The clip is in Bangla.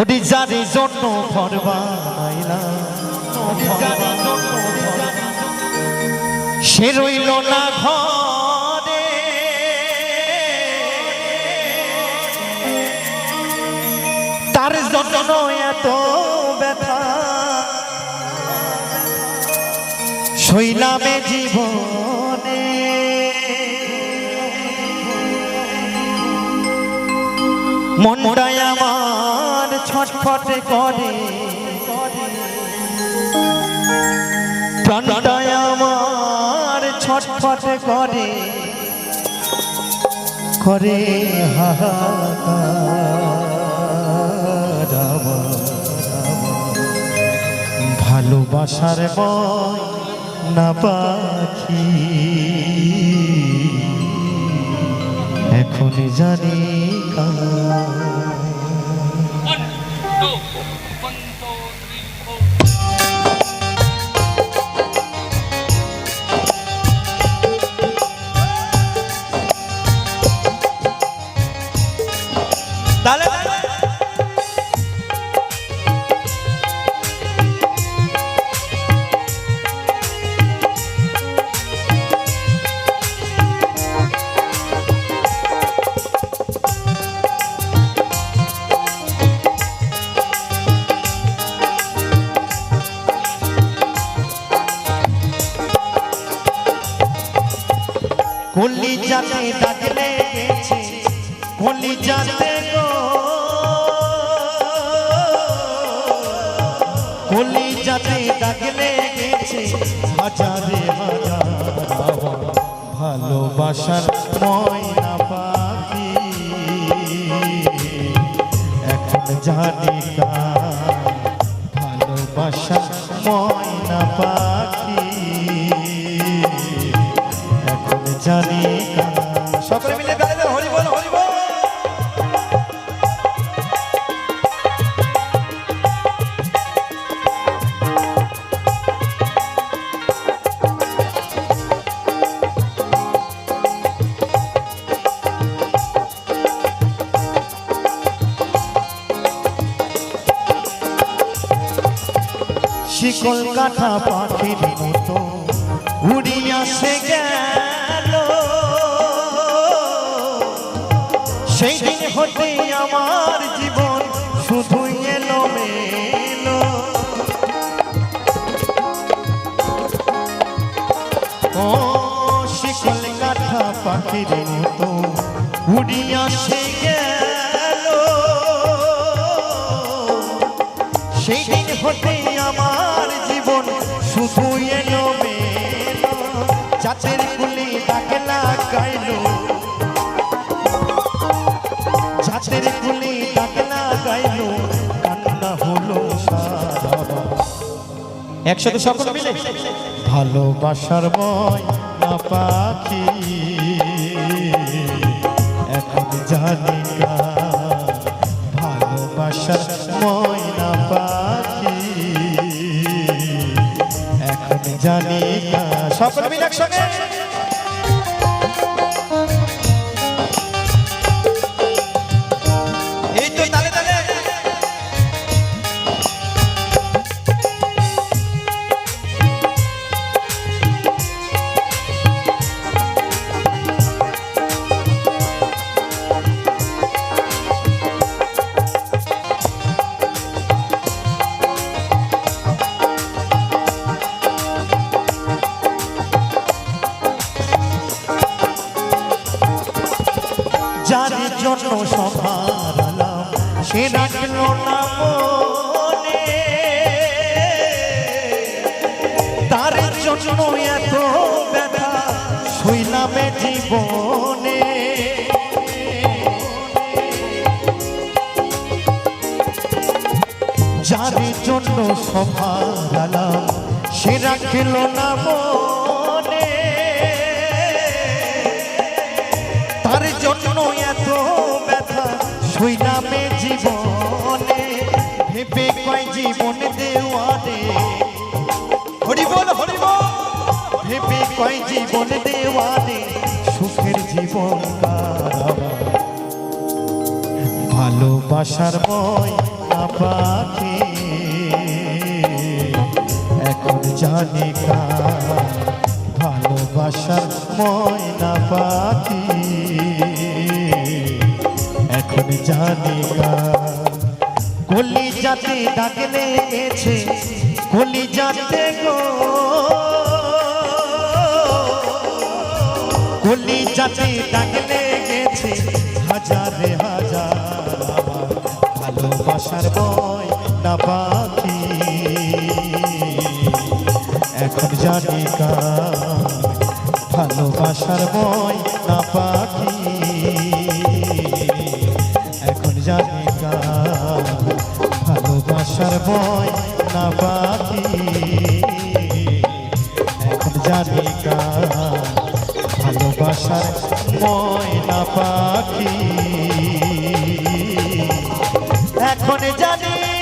ওটি যারি জন্য ঘর বানাইলাম সে রইল না ঘরে। তার জন্য এত ব্যথা। শৈলামে জীবনে। ছটফটে করে। প্রাণটাই আমার ছটফটে করে। করে। ভালোবাসার না পাখি। এখন জানি কার। কলি যাতে দাগ লেগেছে কলি যাতে গো। কলি যাতে দাগ লেগেছে হাজারে হাজার ভালোবাসার ময়না পাখি। এখন জানি ভালোবাসার ময়না পাখি। জানি সকলে মিলে গাইলে হরি বল হরি বল। শিকল কাঠা পাখির মতো। উড়িয়া সে গেল। সেই দিন হতে আমার জীবন শুধুই এলো মেলো ও শিকল কাঠা পাখির মতো উড়িয়া সে গেল। সেই দিন হতে আমার জীবন শুধু চাচের কুলি তাকে লাগাইলো। কুলি তাকে লাগাইলো কান্না হলো একসাথে সকল মিলে? ভালোবাসার ময় না পাখি। সকল মিলে একসঙ্গে জন্য সভারালাম সে রাখল না মনে। তার জন্য এত ব্যথা, শুইলামে জীবনে। যার জন্য সভারালাম সে রাখল না মনে। তার জন্য শুইলামে জীবনে, ভেবে কয় জীবন দেওয়ানে হরি বল হরি বল। ভেবে কয় জীবন দেওয়ানে সুখের জীবন ভালোবাসার বয় পাখি এখন জানি ভালোবাসার ময়না পাখি জানি কার কলি যাতে ডাক লেগেছে কলি যাতে গো। কলি যাতে ডাক লেগেছে, হাজারে হাজার ভালোবাসার বয় না পাখি এখন জানি কার ভালোবাসার বয় না এখন ভালোবাসার বয় না পাখি এখন কার ভালোবাসার ময়না পাখি এখন জানি